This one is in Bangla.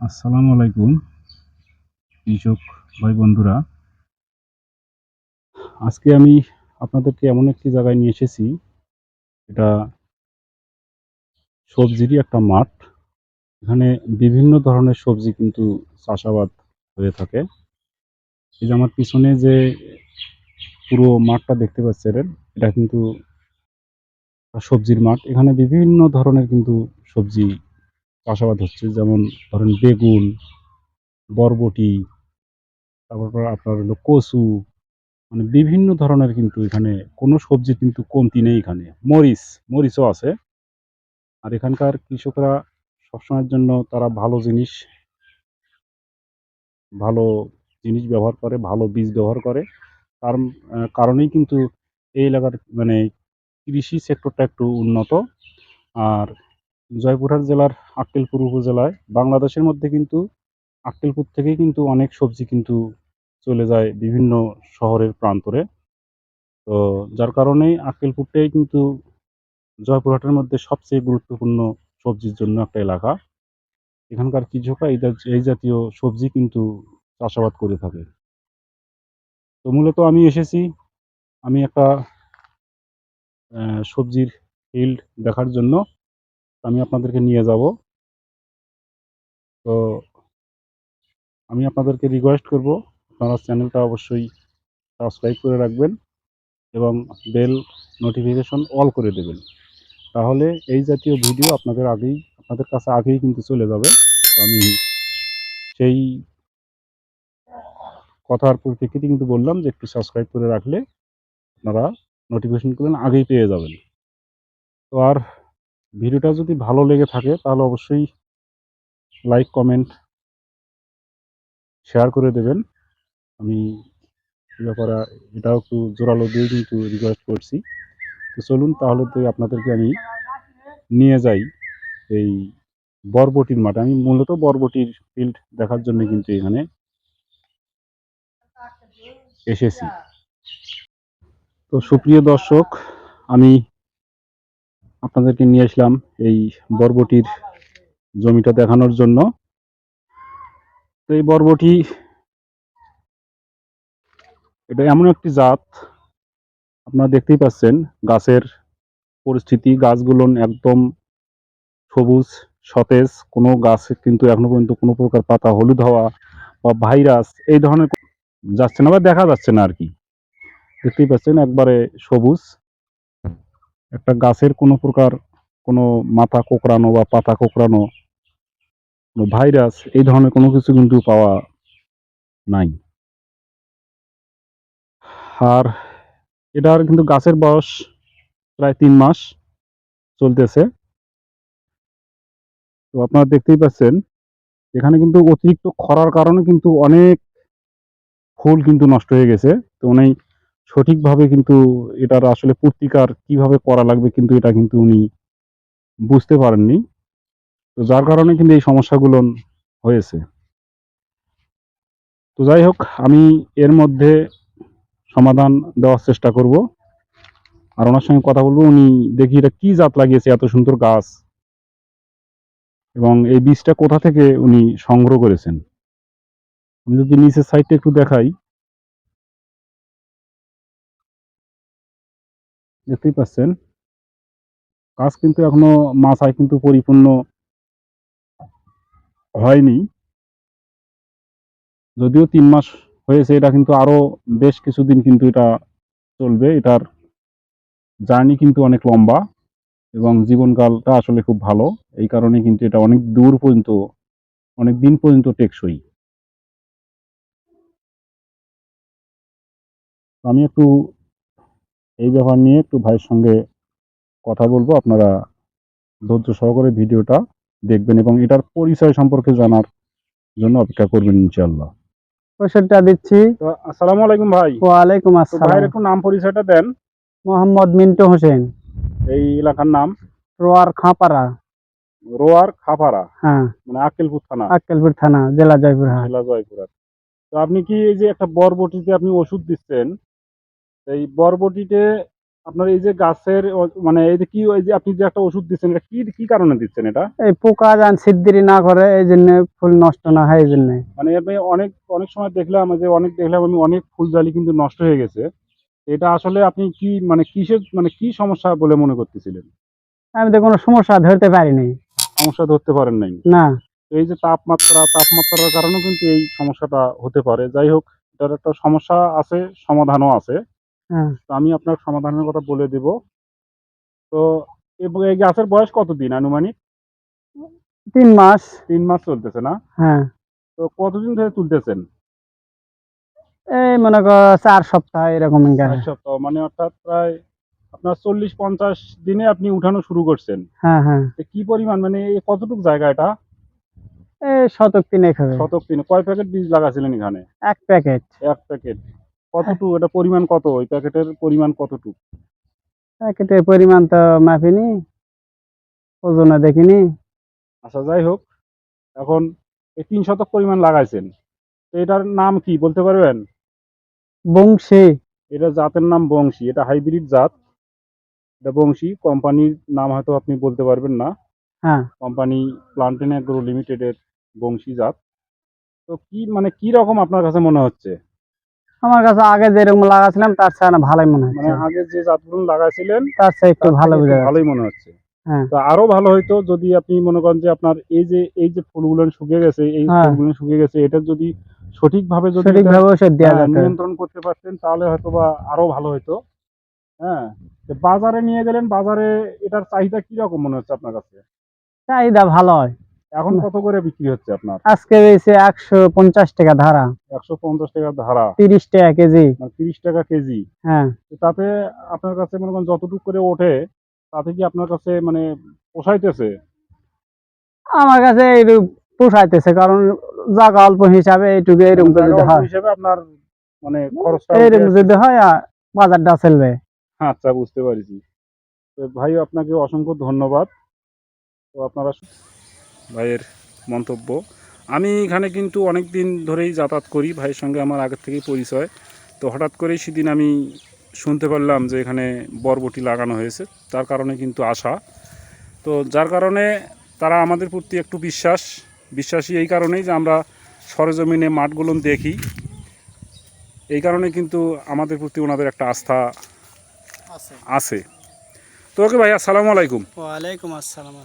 আসসালামু আলাইকুম, কৃষক ভাই বন্ধুরা। আজকে আমি আপনাদেরকে এমন একটি জায়গায় নিয়ে এসেছি, এটা সবজিরই একটা মাঠ। এখানে বিভিন্ন ধরনের সবজি কিন্তু চাষাবাদ হয়ে থাকে। এই যে আমার পিছনে যে পুরো মাঠটা দেখতে পাচ্ছেন, এটা কিন্তু সবজির মাঠ। এখানে বিভিন্ন ধরনের কিন্তু সবজি চাষাবাদ হচ্ছে, যেমন ধরেন বেগুন, বরবটি, তারপর আপনার হলো কচু মানে বিভিন্ন ধরনের কিন্তু এখানে কোনো সবজি কিন্তু কমতি নেই এখানে। মরিচ, মরিচও আছে। আর এখানকার কৃষকরা সবসময়ের জন্য তারা ভালো জিনিস ভালো জিনিস ব্যবহার করে, ভালো বীজ ব্যবহার করে। তার কারণেই কিন্তু এই এলাকার মানে কৃষি সেক্টরটা একটু উন্নত। আর জয়পুরহাট জেলার আক্কেলপুর উপজেলায়। বাংলাদেশের মধ্যে কিন্তু আক্কেলপুর থেকেই কিন্তু অনেক সবজি কিন্তু চলে যায় বিভিন্ন শহরের প্রান্তরে। তো যার কারণেই আক্কেলপুরটাই কিন্তু জয়পুরহাটের মধ্যে সবচেয়ে গুরুত্বপূর্ণ সবজির জন্য একটা এলাকা। এখানকার কৃষকরা এই এই জাতীয় সবজি কিন্তু চাষাবাদ করে থাকে। তো মূলত আমি এসেছি, আমি একটা সবজির ফিল্ড দেখার জন্য। আমি আপনাদেরকে নিয়ে যাব। তো আমি আপনাদেরকে রিকোয়েস্ট করব, আপনারা চ্যানেলটা অবশ্যই সাবস্ক্রাইব করে রাখবেন এবং বেল নোটিফিকেশন অল করে দেবেন। তাহলে এই জাতীয় ভিডিও আপনাদের আগেই, আপনাদের কাছে আগেই কিন্তু চলে যাবে। আমি সেই কথার পরিপ্রেক্ষিতে কিন্তু বললাম যে একটু সাবস্ক্রাইব করে রাখলে আপনারা নোটিফিকেশন করবেন আগেই পেয়ে যাবেন। তো আর ভিডিওটা যদি ভালো লেগে থাকে, তাহলে অবশ্যই লাইক কমেন্ট শেয়ার করে দেবেন। আমি ব্যাপারে এটাও একটু জোরালো দিয়ে কিন্তু রিকোয়েস্ট করছি। তো চলুন তাহলে তো আপনাদেরকে আমি নিয়ে যাই এই বরবটির মাঠে। আমি মূলত বরবটির ফিল্ড দেখার জন্য কিন্তু এখানে এসেছি। তো সুপ্রিয় দর্শক, আমি আপনাদেরকে নিয়ে আসলাম এই বরবটির জমিটা দেখানোর জন্য। তো এই বরবটি, এটা এমন একটি জাত, আপনারা দেখতেই পাচ্ছেন গাছের পরিস্থিতি। গাছগুলো একদম সবুজ, সতেজ, কোনো গাছ কিন্তু এখনও পর্যন্ত কোনো প্রকার পাতা হলুদ হওয়া বা ভাইরাস এই ধরনের যাচ্ছে না বা দেখা যাচ্ছে না আর কি। দেখতেই পাচ্ছেন একবারে সবুজ। একটা গাছের কোনো প্রকার কোনো মাথা কোকড়ানো বা পাতা কোকড়ানো কোনো ভাইরাস, এই ধরনের কোনো কিছু কিন্তু পাওয়া নাই। আর এটার কিন্তু গাছের বয়স প্রায় তিন মাস চলতেছে। তো আপনারা দেখতেই পাচ্ছেন, এখানে কিন্তু অতিরিক্ত খরার কারণে কিন্তু অনেক ফুল কিন্তু নষ্ট হয়ে গেছে। তো উনি সঠিকভাবে কিন্তু এটার আসলে প্রতিকার কীভাবে করা লাগবে কিন্তু এটা কিন্তু উনি বুঝতে পারেননি। তো যার কারণে কিন্তু এই সমস্যাগুলো হয়েছে। তো যাই হোক, আমি এর মধ্যে সমাধান দেওয়ার চেষ্টা করব। আর ওনার সঙ্গে কথা বলব, উনি দেখি এটা কি জাত লাগিয়েছে, এত সুন্দর গাছ। এবং এই বীজটা কোথা থেকে উনি সংগ্রহ করেছেন। আমি যদি নিচের সাইডটা একটু দেখাই। দেখতেই পাচ্ছেন। কাজ কিন্তু এখনও মাথায় কিন্তু পরিপূর্ণ হয়নি। যদিও তিন মাস হয়েছে, এটা কিন্তু আরও বেশ কিছুদিন কিন্তু এটা চলবে। এটার জার্নি কিন্তু অনেক লম্বা এবং জীবনকালটা আসলে খুব ভালো। এই কারণে কিন্তু এটা অনেক দূর পর্যন্ত, অনেক দিন পর্যন্ত টেকসই। আমি একটু এই ব্যাপার নিয়ে একটু ভাইয়ের সঙ্গে কথা বলব। আপনারা ধৈর্য সহকারে ভিডিওটা দেখবেন এবং এটার পরিচয় সম্পর্কে জানার জন্য অপেক্ষা করবেন ইনশাল্লাহ ওষুধটা দিচ্ছি। আসসালামু আলাইকুম ভাই। ওয়ালাইকুম আসসালাম। ভাইয়ের একটু নাম পরিচয়টা দেন। মোহাম্মদ মিন্টু হোসেন। এই এলাকার নাম? রোয়ার খাঁপাড়া। রোয়ার খাপাড়া? হ্যাঁ। মানে আক্কেলপুর থানা? আক্কেলপুর থানা জেলা জয়পুরহাট। জেলা জয়পুরহাট। তো আপনি কি এই যে একটা বরবটিতে আপনি ওষুধ দিচ্ছেন এই বরবটিতে আপনার এই যে গাছের মানে এই যে কি ওই যে আপনি যে একটা ওষুধ দিচ্ছেন এটা কি কি কারণে দিচ্ছেন এটা? এই পোকা যান সিদ্ধিরি না করে এই জন্য ফুল নষ্ট না হয় এই জন্য। মানে আমি অনেক অনেক সময় দেখলাম যে অনেক দেখলাম আমি অনেক ফুলজালি কিন্তু নষ্ট হয়ে গেছে। এটা আসলে আপনি কি মানে কিসের মানে কি সমস্যা বলে মনে করতেছিলেন? আমি তো কোনো সমস্যা ধরতে পারিনি। সমস্যা ধরতে পারেন নাই। না। এই যে তাপমাত্রা তাপমাত্রার কারণেও কিন্তু এই সমস্যাটা হতে পারে। যাই হোক এটার একটা সমস্যা আছে সমাধানও আছে। হ্যাঁ। তো আমি আপনার সমাধানের কথা বলে দেব। তো এই গাছের বয়স কতদিন আনুমানিক? তিন মাস। তিন মাস চলতেছে না? হ্যাঁ। তো কতদিন ধরে তুলতেছেন? এই মনে কর চার সপ্তাহ এরকম এক সপ্তাহ মানে অর্থাৎ প্রায় আপনার চল্লিশ পঞ্চাশ দিনে আপনি উঠানো শুরু করছেন। হ্যাঁ হ্যাঁ। তো কি পরিমাণ মানে এই কতটুকু জায়গা এটা? এই শতক তিনেক হবে। শতক তিন কয় প্যাকেট বীজ লাগাছিলেন এখানে? এক প্যাকেট। এক প্যাকেট। কতটুকু এটা পরিমাণ কত? ওই প্যাকেটের পরিমাণ কতটুকু প্যাকেটের পরিমাণ তো মাপিনি ওজনে দেখিনি। আচ্ছা যাই হোক এখন এই তিন শতক পরিমাণ লাগাইছেন। এটার নাম কি বলতে পারবেন? বংশী। এটা জাতের নাম বংশী এটা হাইব্রিড জাত। এটা বংশী কোম্পানির নাম হয়তো আপনি বলতে পারবেন না। হ্যাঁ। কোম্পানি প্লান্টেন অ্যাগ্রো লিমিটেডের বংশী জাত। তো কি মানে কি রকম আপনার কাছে মনে হচ্ছে? আমার কাছে আগে যেরকম লাগাছিলাম তার চেয়ে ভালোই মনে মানে আগে যে জাতগুলো লাগাইছিলেন তার চেয়ে একটু ভালো ভালোই মনে হচ্ছে। হ্যাঁ। তো আরও ভালো হইতো যদি আপনি মনে করেন যে আপনার এই যে এই যে ফুলগুলো শুকিয়ে গেছে এই হ্যাঁ। ফুলগুলো শুকিয়ে গেছে এটা যদি সঠিকভাবে যদি সঠিক ভাবে হ্যাঁ, যেত নিয়ন্ত্রণ করতে পারতেন তাহলে হয়তো বা আরও ভালো হতো হ্যাঁ বাজারে নিয়ে গেলেন বাজারে এটার চাহিদা কি রকম মনে হচ্ছে আপনার কাছে? চাহিদা ভালো হয়। এখন কত করে বিক্রি হচ্ছে আপনার? আজকে রয়েছে একশো পঞ্চাশ টাকা ধারা। একশো পঞ্চাশ টাকা ধারা। তিরিশ টাকা কেজি। মানে তিরিশ টাকা কেজি। হ্যাঁ। তাতে আপনার কাছে মনে করেন যতটুকু করে ওঠে তাতে কি আপনার কাছে মানে পোষাইতেছে? আমার কাছে এইরূপ পোষাইতেছে কারণ জায়গা অল্প হিসাবে এইটুকু এরকম করে যদি হয়। হিসেবে আপনার মানে খরচটা এরকম যদি হয় বাজারটা চলবে। আচ্ছা বুঝতে পারছি। ভাই আপনাকে অসংখ্য ধন্যবাদ। তো আপনারা ভাইয়ের মন্তব্য। আমি এখানে কিন্তু অনেক দিন ধরেই যাতায়াত করি ভাইয়ের সঙ্গে আমার আগের থেকেই পরিচয়। তো হঠাৎ করেই সেদিন আমি শুনতে পারলাম যে এখানে বরবটি লাগানো হয়েছে তার কারণে কিন্তু আশা। তো যার কারণে তারা আমাদের প্রতি একটু বিশ্বাস বিশ্বাসী এই কারণেই যে আমরা সরজমিনে মাঠগুলো দেখি। এই কারণে কিন্তু আমাদের প্রতি ওনাদের একটা আস্থা আছে। আছে। তো ওকে ভাই আসসালামু আলাইকুম। ওয়ালাইকুম আসসালাম।